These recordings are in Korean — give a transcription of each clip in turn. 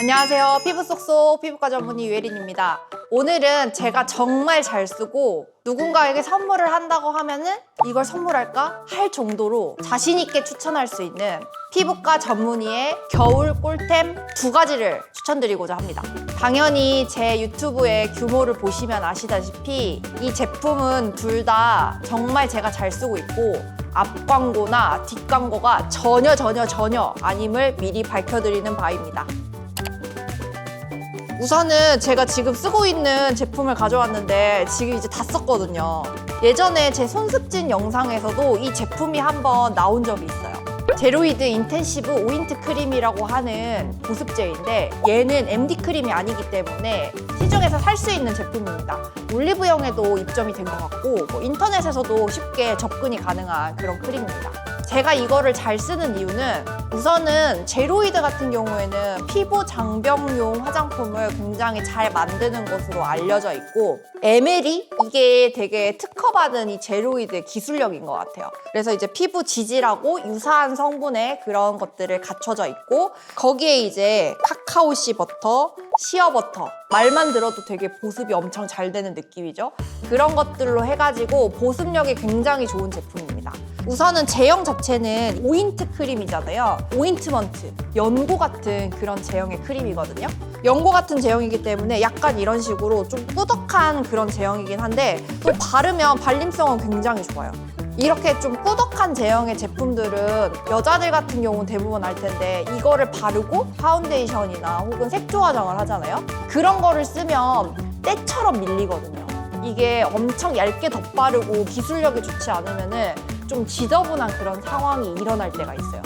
안녕하세요. 피부 쏙쏙 피부과 전문의 유혜린입니다. 오늘은 제가 정말 잘 쓰고 누군가에게 선물을 한다고 하면은 이걸 선물할까 할 정도로 자신 있게 추천할 수 있는 피부과 전문의의 겨울 꿀템 두 가지를 추천드리고자 합니다. 당연히 제 유튜브의 규모를 보시면 아시다시피 이 제품은 둘 다 정말 제가 잘 쓰고 있고 앞 광고나 뒷 광고가 전혀 전혀 전혀 아님을 미리 밝혀드리는 바입니다. 우선은 제가 지금 쓰고 있는 제품을 가져왔는데 지금 이제 다 썼거든요. 예전에 제 손습진 영상에서도 이 제품이 한번 나온 적이 있어요. 제로이드 인텐시브 오인트 크림이라고 하는 보습제인데 얘는 MD 크림이 아니기 때문에 시중에서 살 수 있는 제품입니다. 올리브영에도 입점이 된 것 같고 뭐 인터넷에서도 쉽게 접근이 가능한 그런 크림입니다. 제가 이거를 잘 쓰는 이유는 우선은 제로이드 같은 경우에는 피부 장벽용 화장품을 굉장히 잘 만드는 것으로 알려져 있고 에메리 이게 되게 특허받은 이 제로이드의 기술력인 것 같아요. 그래서 이제 피부 지질하고 유사한 성분의 그런 것들을 갖춰져 있고 거기에 이제 카카오씨 버터, 시어 버터 말만 들어도 되게 보습이 엄청 잘 되는 느낌이죠. 그런 것들로 해가지고 보습력이 굉장히 좋은 제품입니다. 우선은 제형 자체는 오인트 크림이잖아요. 오인트먼트, 연고 같은 그런 제형의 크림이거든요. 연고 같은 제형이기 때문에 약간 이런 식으로 좀 꾸덕한 그런 제형이긴 한데 또 바르면 발림성은 굉장히 좋아요. 이렇게 좀 꾸덕한 제형의 제품들은 여자들 같은 경우는 대부분 알 텐데 이거를 바르고 파운데이션이나 혹은 색조 화장을 하잖아요. 그런 거를 쓰면 때처럼 밀리거든요. 이게 엄청 얇게 덧바르고 기술력이 좋지 않으면은 좀 지저분한 그런 상황이 일어날 때가 있어요.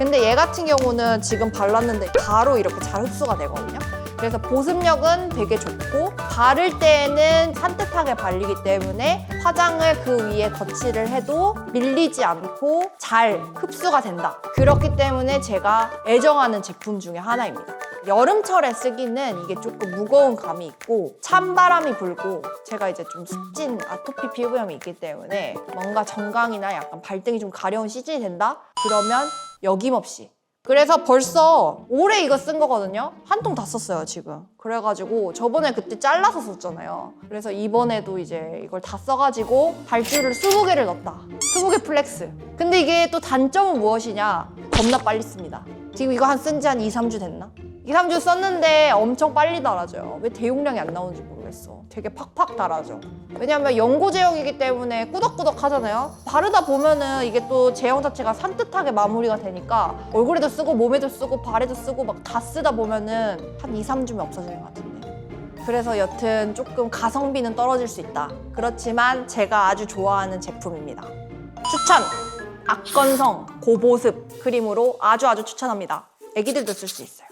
근데 얘 같은 경우는 지금 발랐는데 바로 이렇게 잘 흡수가 되거든요. 그래서 보습력은 되게 좋고 바를 때에는 산뜻하게 발리기 때문에 화장을 그 위에 덧칠을 해도 밀리지 않고 잘 흡수가 된다. 그렇기 때문에 제가 애정하는 제품 중에 하나입니다. 여름철에 쓰기는 이게 조금 무거운 감이 있고 찬바람이 불고 제가 이제 좀 습진 아토피 피부염이 있기 때문에 뭔가 정강이나 약간 발등이 좀 가려운 시즌이 된다? 그러면 여김없이 그래서 벌써 올해 이거 쓴 거거든요. 한 통 다 썼어요, 지금. 그래가지고 저번에 그때 잘라서 썼잖아요. 그래서 이번에도 이제 이걸 다 써가지고 발주를 20개를 넣었다. 20개 플렉스. 근데 이게 또 단점은 무엇이냐? 겁나 빨리 씁니다. 지금 이거 한 쓴 지한 2, 3주 됐나? 2, 3주 썼는데 엄청 빨리 달아져요. 왜 대용량이 안 나오는지 모르겠어. 되게 팍팍 달아져. 왜냐면 연고 제형이기 때문에 꾸덕꾸덕 하잖아요. 바르다 보면은 이게 또 제형 자체가 산뜻하게 마무리가 되니까 얼굴에도 쓰고 몸에도 쓰고 발에도 쓰고 막 다 쓰다 보면은 한 2, 3주면 없어지는 것 같은데. 그래서 여튼 조금 가성비는 떨어질 수 있다. 그렇지만 제가 아주 좋아하는 제품입니다. 추천! 악건성 고보습 크림으로 아주 아주 추천합니다. 애기들도 쓸 수 있어요.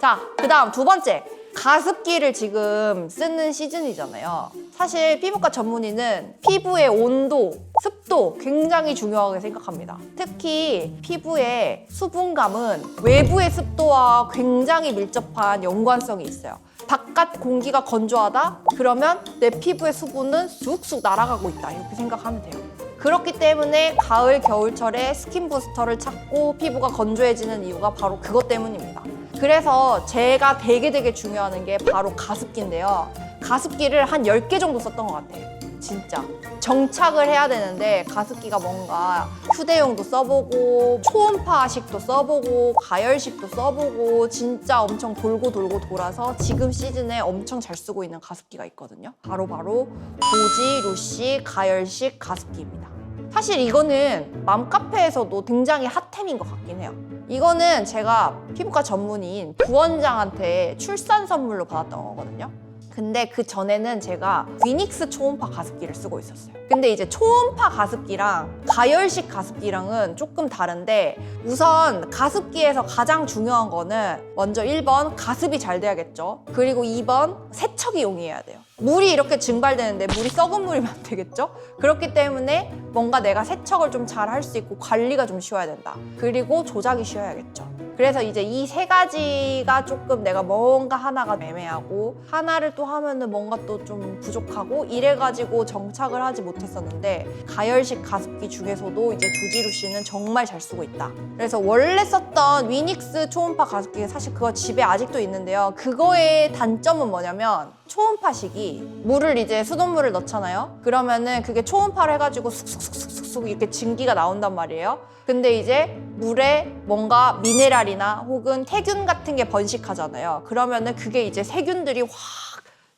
자, 그 다음 두 번째. 가습기를 지금 쓰는 시즌이잖아요. 사실 피부과 전문의는 피부의 온도, 습도 굉장히 중요하게 생각합니다. 특히 피부의 수분감은 외부의 습도와 굉장히 밀접한 연관성이 있어요. 바깥 공기가 건조하다? 그러면 내 피부의 수분은 쑥쑥 날아가고 있다. 이렇게 생각하면 돼요. 그렇기 때문에 가을, 겨울철에 스킨 부스터를 찾고 피부가 건조해지는 이유가 바로 그것 때문입니다. 그래서 제가 되게 되게 중요하는 게 바로 가습기인데요. 가습기를 한 10개 정도 썼던 것 같아요. 진짜. 정착을 해야 되는데 가습기가 뭔가 휴대용도 써보고 초음파식도 써보고 가열식도 써보고 진짜 엄청 돌고 돌고 돌아서 지금 시즌에 엄청 잘 쓰고 있는 가습기가 있거든요. 바로바로 보지 루시 가열식 가습기입니다. 사실 이거는 맘카페에서도 굉장히 핫템인 것 같긴 해요. 이거는 제가 피부과 전문의인 부원장한테 출산 선물로 받았던 거거든요. 근데 그 전에는 제가 위닉스 초음파 가습기를 쓰고 있었어요. 근데 이제 초음파 가습기랑 가열식 가습기랑은 조금 다른데 우선 가습기에서 가장 중요한 거는 먼저 1번 가습이 잘 돼야겠죠. 그리고 2번 세척이 용이해야 돼요. 물이 이렇게 증발되는데 물이 썩은 물이면 안 되겠죠? 그렇기 때문에 뭔가 내가 세척을 좀 잘 할 수 있고 관리가 좀 쉬워야 된다. 그리고 조작이 쉬워야겠죠. 그래서 이제 이 세 가지가 조금 내가 뭔가 하나가 애매하고 하나를 또 하면은 뭔가 또 좀 부족하고 이래가지고 정착을 하지 못했었는데 가열식 가습기 중에서도 이제 조지루 씨는 정말 잘 쓰고 있다. 그래서 원래 썼던 위닉스 초음파 가습기 사실 그거 집에 아직도 있는데요. 그거의 단점은 뭐냐면 초음파식 이 물을 이제 수돗물을 넣잖아요. 그러면은 그게 초음파를 해가지고 쑥쑥쑥쑥쑥 이렇게 증기가 나온단 말이에요. 근데 이제 물에 뭔가 미네랄이나 혹은 태균 같은 게 번식하잖아요. 그러면은 그게 이제 세균들이 확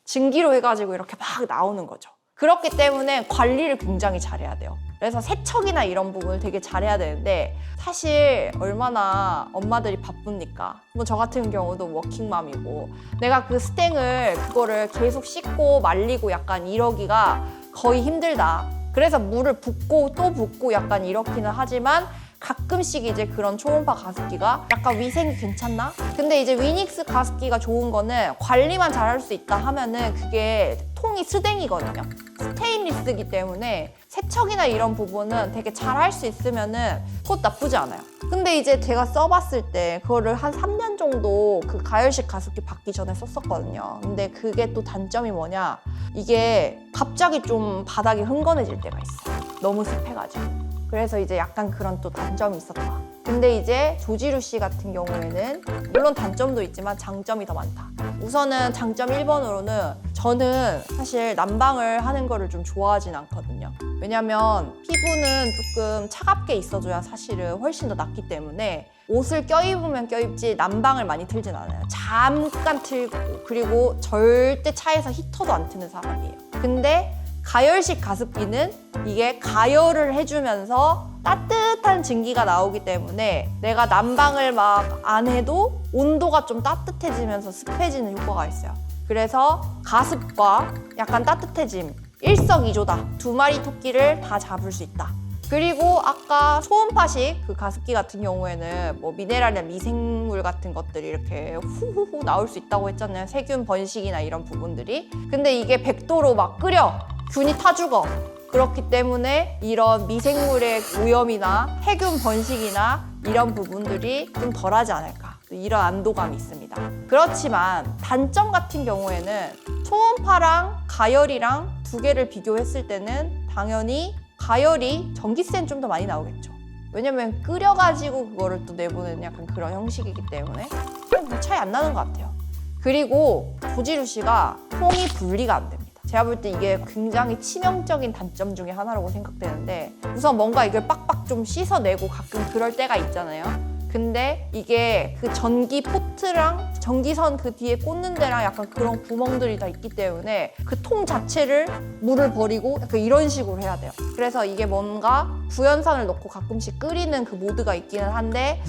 증기로 해가지고 이렇게 막 나오는 거죠. 그렇기 때문에 관리를 굉장히 잘해야 돼요. 그래서 세척이나 이런 부분을 되게 잘해야 되는데 사실 얼마나 엄마들이 바쁩니까? 뭐 저 같은 경우도 워킹맘이고 내가 그 스탱을 그거를 계속 씻고 말리고 약간 이러기가 거의 힘들다. 그래서 물을 붓고 또 붓고 약간 이렇기는 하지만 가끔씩 이제 그런 초음파 가습기가 약간 위생이 괜찮나? 근데 이제 위닉스 가습기가 좋은 거는 관리만 잘할 수 있다 하면은 그게 통이 스댕이거든요. 스테인리스기 때문에 세척이나 이런 부분은 되게 잘 할 수 있으면은 그것 나쁘지 않아요. 근데 이제 제가 써봤을 때 그거를 한 3년 정도 그 가열식 가습기 받기 전에 썼었거든요. 근데 그게 또 단점이 뭐냐? 이게 갑자기 좀 바닥이 흥건해질 때가 있어요. 너무 습해가지고. 그래서 이제 약간 그런 또 단점이 있었다. 근데 이제 조지루 씨 같은 경우에는 물론 단점도 있지만 장점이 더 많다. 우선은 장점 1번으로는 저는 사실 난방을 하는 거를 좀 좋아하진 않거든요. 왜냐면 피부는 조금 차갑게 있어줘야 사실은 훨씬 더 낫기 때문에 옷을 껴입으면 껴입지 난방을 많이 틀진 않아요. 잠깐 틀고 그리고 절대 차에서 히터도 안 트는 사람이에요. 근데 가열식 가습기는 이게 가열을 해주면서 따뜻한 증기가 나오기 때문에 내가 난방을 막 안 해도 온도가 좀 따뜻해지면서 습해지는 효과가 있어요. 그래서 가습과 약간 따뜻해짐 일석이조다. 두 마리 토끼를 다 잡을 수 있다. 그리고 아까 초음파식 그 가습기 같은 경우에는 뭐 미네랄이나 미생물 같은 것들이 이렇게 후후후 나올 수 있다고 했잖아요. 세균 번식이나 이런 부분들이. 근데 이게 100도로 막 끓여. 균이 타 죽어. 그렇기 때문에 이런 미생물의 오염이나 해균 번식이나 이런 부분들이 좀 덜하지 않을까. 이런 안도감이 있습니다. 그렇지만 단점 같은 경우에는 초음파랑 가열이랑 두 개를 비교했을 때는 당연히 가열이 전기세는 좀 더 많이 나오겠죠. 왜냐면 끓여가지고 그거를 또 내보내는 약간 그런 형식이기 때문에 좀 차이 안 나는 것 같아요. 그리고 조지루 씨가 통이 분리가 안 됩니다. 제가 볼 때 이게 굉장히 치명적인 단점 중에 하나라고 생각되는데 우선 뭔가 이걸 빡빡 좀 씻어내고 가끔 그럴 때가 있잖아요. 근데 이게 그 전기 포트랑 전기선 그 뒤에 꽂는 데랑 약간 그런 구멍들이 다 있기 때문에 그 통 자체를 물을 버리고 약간 이런 식으로 해야 돼요. 그래서 이게 뭔가 구연산을 넣고 가끔씩 끓이는 그 모드가 있기는 한데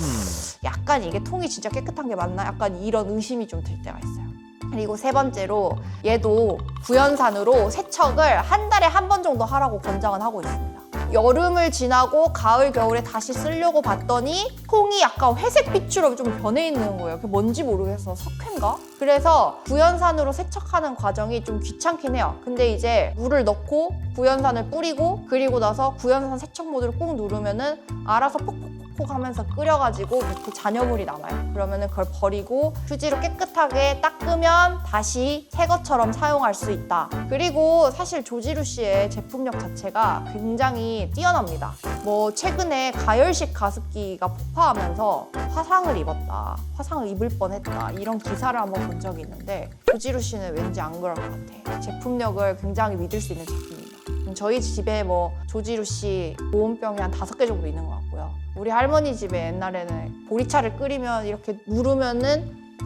약간 이게 통이 진짜 깨끗한 게 맞나? 약간 이런 의심이 좀 들 때가 있어요. 그리고 세 번째로 얘도 구연산으로 세척을 한 달에 한 번 정도 하라고 권장은 하고 있습니다. 여름을 지나고 가을 겨울에 다시 쓰려고 봤더니 통이 약간 회색 빛으로 좀 변해 있는 거예요. 그게 뭔지 모르겠어. 석회인가? 그래서 구연산으로 세척하는 과정이 좀 귀찮긴 해요. 근데 이제 물을 넣고 구연산을 뿌리고 그리고 나서 구연산 세척 모드를 꾹 누르면은 알아서 폭폭 폭폭 하면서 끓여가지고 밑에 잔여물이 남아요. 그러면은 그걸 버리고 휴지로 깨끗하게 닦으면 다시 새 것처럼 사용할 수 있다. 그리고 사실 조지루 씨의 제품력 자체가 굉장히 뛰어납니다. 뭐 최근에 가열식 가습기가 폭파하면서 화상을 입었다. 화상을 입을 뻔했다. 이런 기사를 한번 본 적이 있는데 조지루 씨는 왠지 안 그럴 것 같아. 제품력을 굉장히 믿을 수 있는 제품 저희 집에 뭐 조지루 씨 보온병이 한 다섯 개 정도 있는 것 같고요. 우리 할머니 집에 옛날에는 보리차를 끓이면 이렇게 누르면은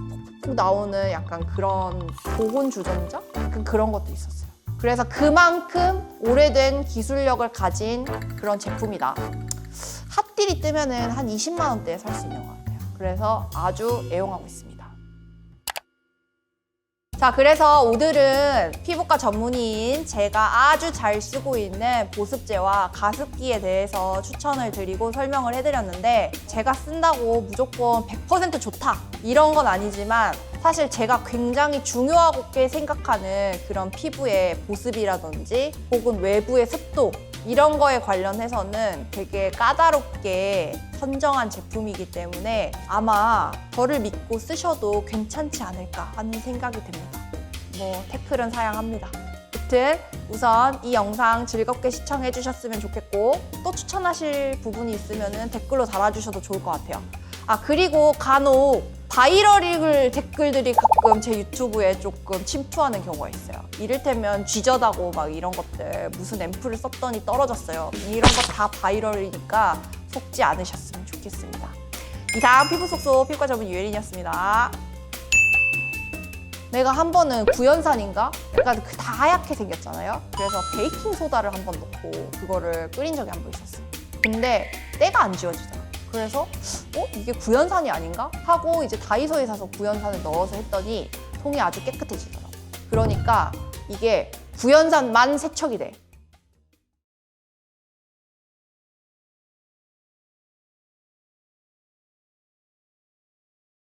푹푹 나오는 약간 그런 보온 주전자? 약간 그런 것도 있었어요. 그래서 그만큼 오래된 기술력을 가진 그런 제품이다. 핫딜이 뜨면은 한 20만 원대에 살 수 있는 것 같아요. 그래서 아주 애용하고 있습니다. 자, 그래서 오늘은 피부과 전문의인 제가 아주 잘 쓰고 있는 보습제와 가습기에 대해서 추천을 드리고 설명을 해드렸는데 제가 쓴다고 무조건 100% 좋다. 이런 건 아니지만 사실 제가 굉장히 중요하게 생각하는 그런 피부의 보습이라든지 혹은 외부의 습도 이런 거에 관련해서는 되게 까다롭게 선정한 제품이기 때문에 아마 저를 믿고 쓰셔도 괜찮지 않을까 하는 생각이 듭니다. 뭐 태클은 사양합니다. 아무튼 우선 이 영상 즐겁게 시청해 주셨으면 좋겠고 또 추천하실 부분이 있으면 댓글로 달아주셔도 좋을 것 같아요. 아 그리고 간혹 바이럴을 댓글들이 가끔 제 유튜브에 조금 침투하는 경우가 있어요. 이를테면 쥐저다고 막 이런 것들 무슨 앰플을 썼더니 떨어졌어요. 이런 거 다 바이럴이니까 속지 않으셨으면 좋겠습니다. 이상 피부 속속 피부과 전문 유혜린이었습니다. 내가 한 번은 구연산인가? 약간 그다 하얗게 생겼잖아요. 그래서 베이킹 소다를 한 번 넣고 그거를 끓인 적이 한 번 있었어요. 근데 때가 안 지워지더라. 그래서 어 이게 구연산이 아닌가? 하고 이제 다이소에 사서 구연산을 넣어서 했더니 통이 아주 깨끗해지더라고. 그러니까 이게 구연산만 세척이 돼.